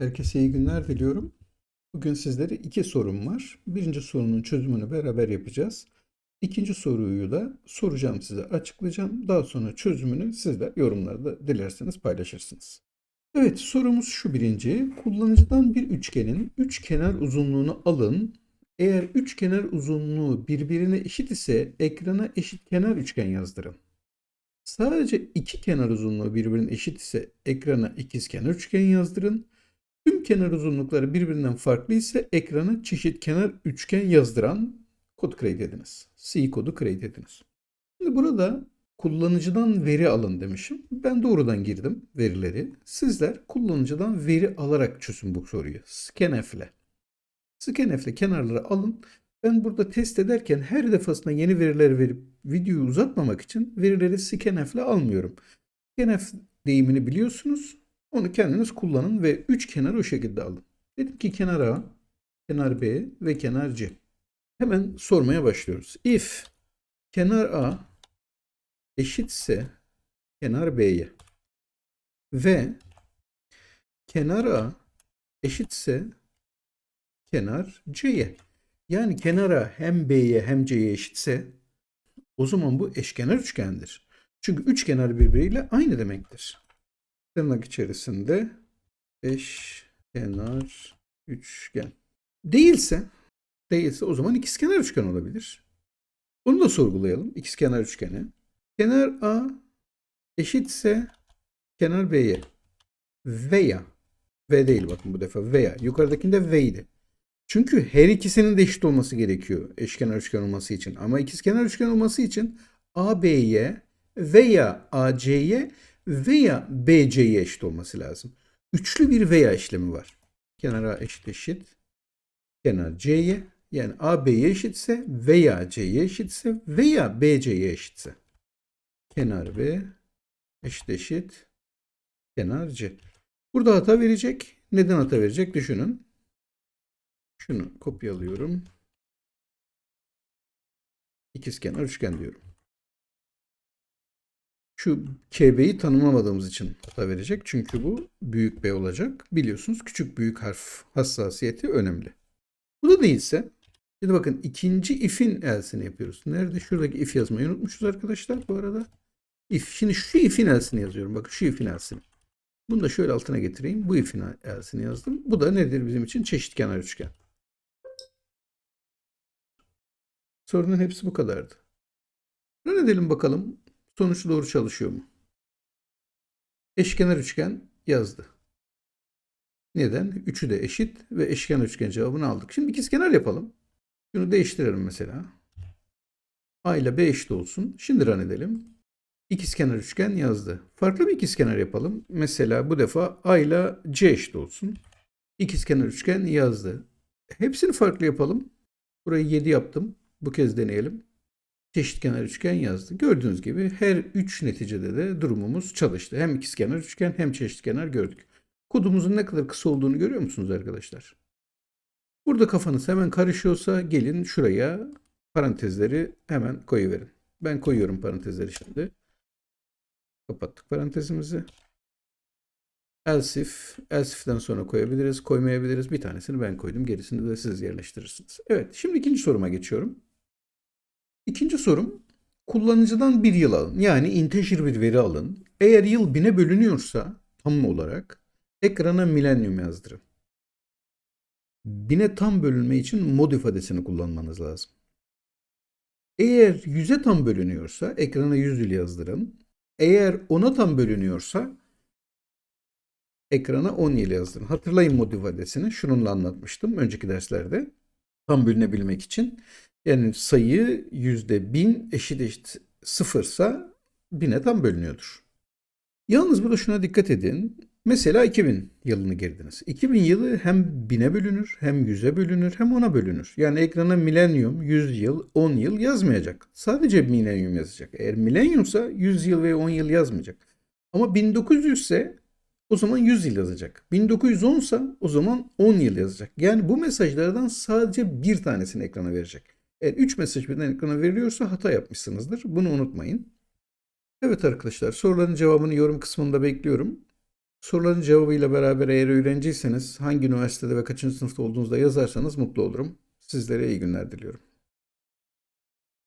Herkese iyi günler diliyorum. Bugün sizlere iki sorum var. Birinci sorunun çözümünü beraber yapacağız. İkinci soruyu da soracağım size, açıklayacağım. Daha sonra çözümünü sizler yorumlarda dilerseniz paylaşırsınız. Evet, sorumuz şu birinci. Kullanıcıdan bir üçgenin üç kenar uzunluğunu alın. Eğer üç kenar uzunluğu birbirine eşit ise ekrana eşit kenar üçgen yazdırın. Sadece iki kenar uzunluğu birbirine eşit ise ekrana ikizkenar üçgen yazdırın. Tüm kenar uzunlukları birbirinden farklı ise ekrana çeşit kenar üçgen yazdıran kod kaydediniz. C kodu kaydediniz. Şimdi burada kullanıcıdan veri alın demişim. Ben doğrudan girdim verileri. Sizler kullanıcıdan veri alarak çözün bu soruyu. Scanf ile. Scanf kenarları alın. Ben burada test ederken her defasında yeni veriler verip videoyu uzatmamak için verileri scanf almıyorum. Scanf deyimini biliyorsunuz. Onu kendiniz kullanın ve üç kenar o şekilde alın. Dedim ki kenar A, kenar B ve kenar C. Hemen sormaya başlıyoruz. If kenar A eşitse kenar B'ye ve kenar A eşitse kenar C'ye. Yani kenara hem B'ye hem C'ye eşitse o zaman bu eşkenar üçgendir. Çünkü üç kenar birbiriyle aynı demektir. Tırnak içerisinde eşkenar üçgen. Değilse, değilse o zaman ikizkenar üçgen olabilir. Bunu da sorgulayalım. İkizkenar üçgeni. Kenar A eşitse kenar B'ye veya V değil bakın bu defa veya yukarıdakinde V'ydi. Çünkü her ikisinin de eşit olması gerekiyor eşkenar üçgen olması için. Ama ikizkenar üçgen olması için AB'ye veya AC'ye veya BC'ye eşit olması lazım. Üçlü bir veya işlemi var. Kenar A eşit eşit. Kenar C'ye yani AB'ye eşitse veya C'ye eşitse veya BC'ye eşitse. Kenar B eşit eşit. Kenar C. Burada hata verecek. Neden hata verecek düşünün. Şunu kopyalıyorum. İkizkenar üçgen diyorum. Şu KB'yi tanımlamadığımız için hata verecek. Çünkü bu büyük B olacak. Biliyorsunuz küçük büyük harf hassasiyeti önemli. Bu da değilse şimdi bakın ikinci if'in elsini yapıyoruz. Nerede? Şuradaki if yazmayı unutmuşuz arkadaşlar bu arada. If. Şimdi şu if'in elsini yazıyorum. Bakın şu if'in elsini. Bunu da şöyle altına getireyim. Bu if'in elsini yazdım. Bu da nedir bizim için? Çeşitkenar üçgen. Sorunun hepsi bu kadardı. Run edelim bakalım. Sonuç doğru çalışıyor mu? Eşkenar üçgen yazdı. Neden? Üçü de eşit ve eşkenar üçgen cevabını aldık. Şimdi ikizkenar yapalım. Şunu değiştirelim mesela. A ile B eşit olsun. Şimdi run edelim. İkizkenar üçgen yazdı. Farklı bir ikizkenar yapalım. Mesela bu defa A ile C eşit olsun. İkizkenar üçgen yazdı. Hepsini farklı yapalım. Burayı 7 yaptım. Bu kez deneyelim. Çeşitkenar üçgen yazdı. Gördüğünüz gibi her üç neticede de durumumuz çalıştı. Hem ikizkenar üçgen hem çeşitkenar gördük. Kodumuzun ne kadar kısa olduğunu görüyor musunuz arkadaşlar? Burada kafanız hemen karışıyorsa gelin şuraya parantezleri hemen koyuverin. Ben koyuyorum parantezleri şimdi. Kapattık parantezimizi. Elsif, elsif'ten sonra koyabiliriz, koymayabiliriz. Bir tanesini ben koydum, gerisini de siz yerleştirirsiniz. Evet, şimdi ikinci soruma geçiyorum. İkinci sorum, kullanıcıdan bir yıl alın. Yani integer bir veri alın. Eğer yıl bine bölünüyorsa tam olarak ekrana milenyum yazdırın. Bine tam bölünme için mod ifadesini kullanmanız lazım. Eğer yüze tam bölünüyorsa ekrana 100 yıl yazdırın. Eğer ona tam bölünüyorsa ekrana 10 yıl yazdırın. Hatırlayın mod ifadesini. Şununla anlatmıştım önceki derslerde. Tam bölünebilmek için. Yani sayı yüzde bin eşit eşit sıfırsa bine tam bölünüyordur. Yalnız burada şuna dikkat edin. Mesela 2000 yılını girdiniz. 2000 yılı hem bine bölünür, hem yüze bölünür, hem ona bölünür. Yani ekrana milenyum, 100 yıl, 10 yıl yazmayacak. Sadece milenyum yazacak. Eğer milenyumsa 100 yıl ve 10 yıl yazmayacak. Ama 1900 ise o zaman 100 yıl yazacak. 1910 ise o zaman 10 yıl yazacak. Yani bu mesajlardan sadece bir tanesini ekrana verecek. Eğer 3 mesaj birden ekrana veriliyorsa hata yapmışsınızdır. Bunu unutmayın. Evet arkadaşlar soruların cevabını yorum kısmında bekliyorum. Soruların cevabıyla beraber eğer öğrenciyseniz hangi üniversitede ve kaçıncı sınıfta olduğunuzda yazarsanız mutlu olurum. Sizlere iyi günler diliyorum.